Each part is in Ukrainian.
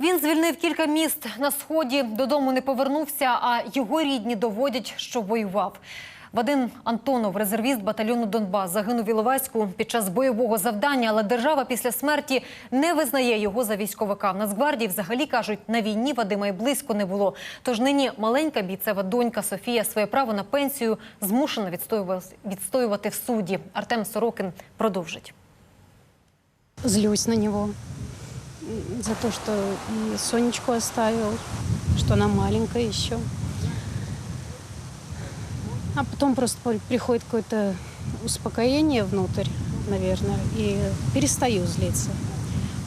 Він звільнив кілька міст на сході, додому не повернувся, а його рідні доводять, що воював. Вадим Антонов, резервіст батальйону Донбас, загинув Іловайську під час бойового завдання, але держава після смерті не визнає його за військовика. В Нацгвардії взагалі кажуть, на війні Вадима й близько не було. Тож нині маленька бійцева донька Софія своє право на пенсію змушена відстоювати, в суді. Артем Сорокин продовжить. Злюсь на м, за то, что и Сонечку оставил, что она маленькая еще. А потом просто приходит какое-то успокоение внутрь, наверное, и перестаю злиться.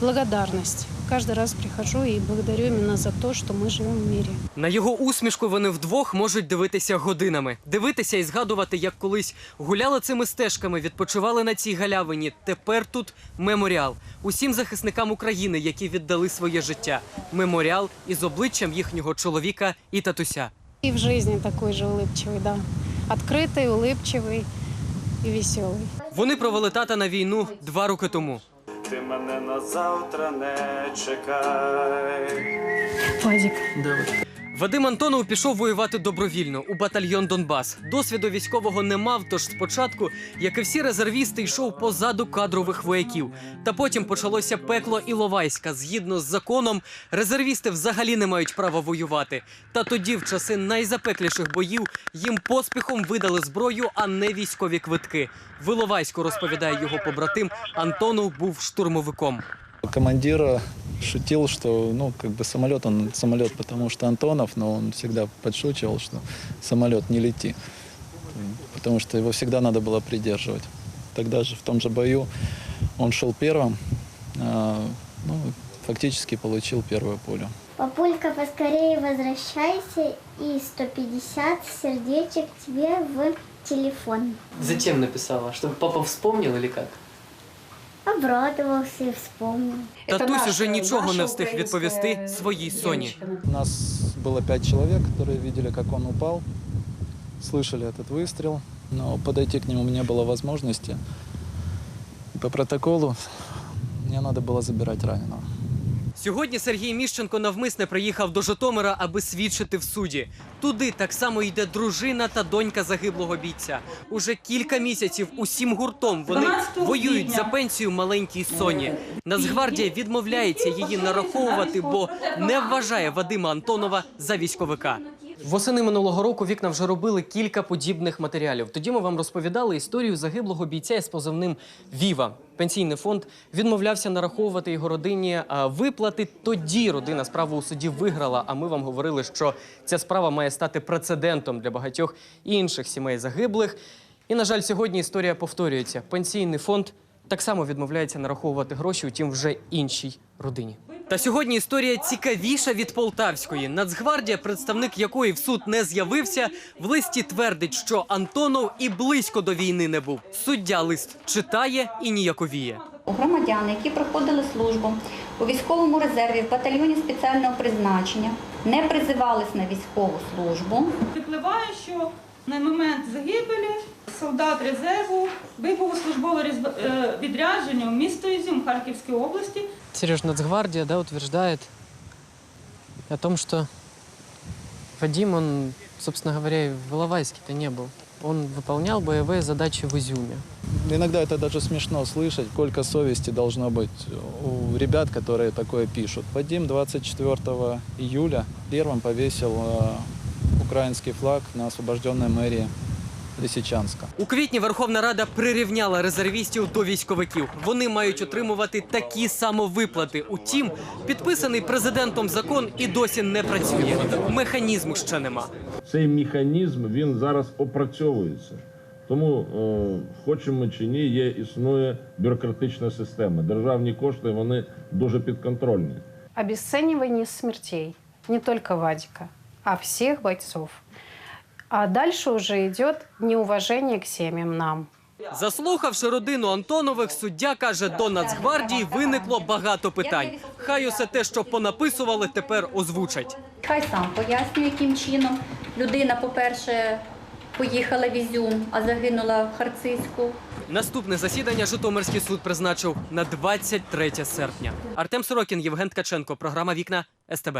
Благодарность Каждый раз прихожу и благодарю именно за то, что мы живем в мире. На його усмішку вони вдвох можуть дивитися годинами, дивитися і згадувати, як колись гуляли цими стежками, відпочивали на цій галявині. Тепер тут меморіал усім захисникам України, які віддали своє життя. Меморіал із обличчям їхнього чоловіка і татуся. И в жизни такой же улыбчивый, да. Открытый, улыбчивый и веселый. Вони провели тата на війну два роки тому. Ти мене на завтра не чекай. Вадик. Вадим Антонов пішов воювати добровільно у батальйон Донбас. Досвіду військового не мав, тож спочатку, як і всі резервісти, йшов позаду кадрових вояків. Та потім почалося пекло Іловайська. Згідно з законом, резервісти взагалі не мають права воювати. Та тоді, в часи найзапекліших боїв, їм поспіхом видали зброю, а не військові квитки. В Іловайську розповідає його побратим. Антонов був штурмовиком. Командир э, шутил, что, ну, как бы самолет, он самолет, потому что Антонов, но он всегда подшучивал, что самолет не лети, потому что его всегда надо было придерживать. Тогда же в том же бою он шел первым, а, ну, фактически получил первую пулю. Папулька, поскорее возвращайся и 150 сердечек тебе в телефон. Зачем написала? Щоб папа вспомнив или як? Обрадовался и вспомнил. Татусь уже нічого не встиг відповісти своїй соні. У нас было пять человек, которые видели, как он упал, слышали этот выстрел, но подойти к нему не было возможности. По протоколу мне надо было забирать раненого. Сьогодні Сергій Міщенко навмисне приїхав до Житомира, аби свідчити в суді. Туди так само йде дружина та донька загиблого бійця. Уже кілька місяців усім гуртом вони воюють за пенсію маленькій Соні. Нацгвардія відмовляється її нараховувати, бо не вважає Вадима Антонова за військовика. Восени минулого року вікна вже робили кілька подібних матеріалів. Тоді ми вам розповідали історію загиблого бійця із позивним Віва. Пенсійний фонд відмовлявся нараховувати його родині виплати. Тоді родина справу у суді виграла. А ми вам говорили, що ця справа має стати прецедентом для багатьох інших сімей загиблих. І, на жаль, сьогодні історія повторюється. Пенсійний фонд так само відмовляється нараховувати гроші, утім, вже іншій родині. Та сьогодні історія цікавіша від полтавської. Нацгвардія, представник якої в суд не з'явився, в листі твердить, що Антонов і близько до війни не був. Суддя лист читає і ніяковіє. Громадяни, які проходили службу у військовому резерві в батальйоні спеціального призначення, не призивались на військову службу, Випливає, що на момент загибелі солдат резерву вибув у службове різб- е, відрядження в місто Ізюм Харківської області. Сереж, Нацгвардия, да, утверждает о том, что Вадим, он, собственно говоря, и в Иловайске-то не был. Он выполнял боевые задачи в Изюме. Иногда это даже смешно слышать, сколько совести должно быть у ребят, которые такое пишут. Вадим 24 июля первым повесил э, украинский флаг на освобожденной мэрии Лисичанска. У квітні Верховна Рада прирівняла резервістів до військовиків. Вони мають отримувати такі самовиплати. Утім, підписаний президентом закон і досі не працює. Механізму ще нема. Цей механізм він зараз опрацьовується. Тому, е, хочемо чи ні, є існує бюрократична система. Державні кошти вони дуже підконтрольні. Обесценивание смертей. Не только Вадика, а всех бойцов. А дальше уже идет неуважение к семьям нам. Заслухавши родину Антонових, суддя каже, до Нацгвардії виникло багато питань. Хай усе те, що понаписували, тепер озвучать. хай сам пояснює, яким чином людина, по-перше, поїхала в Ізюм, а загинула в Харцизьку. Наступне засідання Житомирський суд призначив на 23 серпня. Артем Сорокін, Євген Ткаченко. Програма Вікна СТБ.